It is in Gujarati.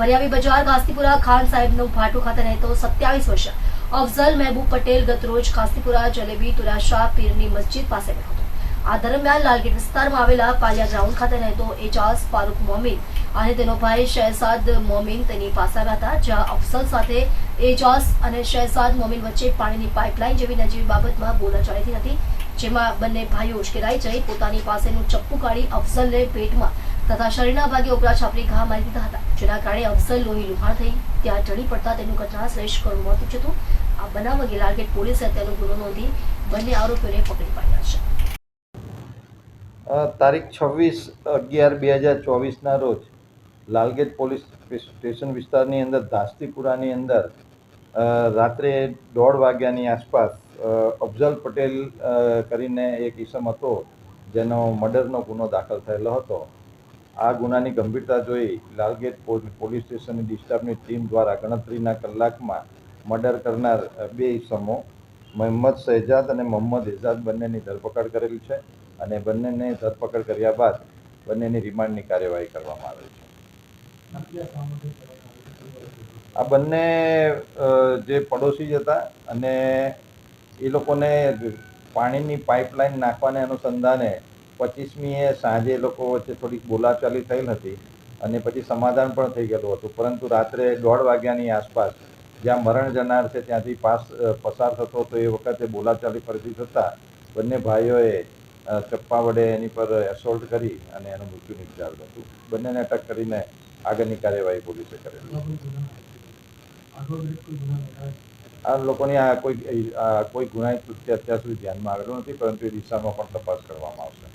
વરિયાવી બજાર કાસ્તીપુરા ખાન સાહેબનો ભાટુ ખાતે રહેતો સત્યાવીસ વર્ષ અફઝલ મહેબૂબ પટેલ ગતરોજ કાસ્તીપુરા જલેબી તુરાશા પીરની મસ્જિદ પાસે હતો. આ દરમિયાન લાલગેટ વિસ્તારમાં આવેલા પાલિયા ગ્રાઉન્ડ ખાતે રહેતો એજાઝ ફારૂક મોમીન અને તેનો ભાઈ શહેજાદ મોમીન તેની પાસે હતા જ્યાં અફસલ સાથે એજાઝ અને શહેજાદ મોમીન વચ્ચે પાણીની પાઇપલાઇન જેવી નજીવી બાબતમાં બોલાચાલી થઈ હતી, જેમાં બંને ભાઈઓ ઉશ્કેરાઈ જઈ પોતાની પાસેનું ચપ્પુ કાઢી અફસલને પેટમાં તથા શરીરના ભાગે ઉપરા છાપરી ઘા મારી દીધા હતા. જેના કારણે અફઝલ લોહી લુહાણ થઈ. ત્યાં ચડી પડતા તેનું ઘટનાશ્રેષ્ઠ કરુણ મોત હતું. આ બનાવ અંગે લાલગેટ પોલીસે હત્યાનો ગુનો નોંધી બંને આરોપીઓને પકડી પાડ્યા છે. તારીખ છવ્વીસ અગિયાર બે હજાર ચોવીસના રોજ લાલગેટ પોલીસ સ્ટેશન વિસ્તારની અંદર, ધાસ્તીપુરાની અંદર રાત્રે દોઢ વાગ્યાની આસપાસ અફઝલ પટેલ કરીને એક ઈસમ હતો, જેનો મર્ડરનો ગુનો દાખલ થયેલો હતો. આ ગુનાની ગંભીરતા જોઈ લાલગેટ પોલીસ સ્ટેશનની ડિસ્ટાફની ટીમ દ્વારા ગણતરીના કલાકમાં મર્ડર કરનાર બે ઇસમો, મોહમ્મદ શહેજાદ અને મોહમ્મદ એઝાદ બંનેની ધરપકડ કરેલી છે અને બંનેને ધરપકડ કર્યા બાદ બંનેની રિમાન્ડની કાર્યવાહી કરવામાં આવેલ છે. આ બંને જે પડોશી જ હતા અને એ લોકોને પાણીની પાઇપલાઇન નાખવાને અનુસંધાને પચીસમીએ સાંજે લોકો વચ્ચે થોડીક બોલાચાલી થયેલ હતી અને પછી સમાધાન પણ થઈ ગયેલું હતું. પરંતુ રાત્રે દોઢ વાગ્યાની આસપાસ જ્યાં મરણ જનાર છે ત્યાંથી પાસ પસાર થતો તો એ વખતે બોલાચાલી ફરતી થતાં બંને ભાઈઓએ ચપ્પા વડે એની પર એસોલ્ટ કરી અને એનું મૃત્યુ નિપજાવ્યું હતું. બંનેને અટક કરીને આગળની કાર્યવાહી પોલીસે કરેલી. આ લોકોની આ કોઈ કોઈ ગુનાહિત કૃત્ય અત્યાર સુધી ધ્યાનમાં આવેલું નથી, પરંતુ એ દિશામાં પણ તપાસ કરવામાં આવશે.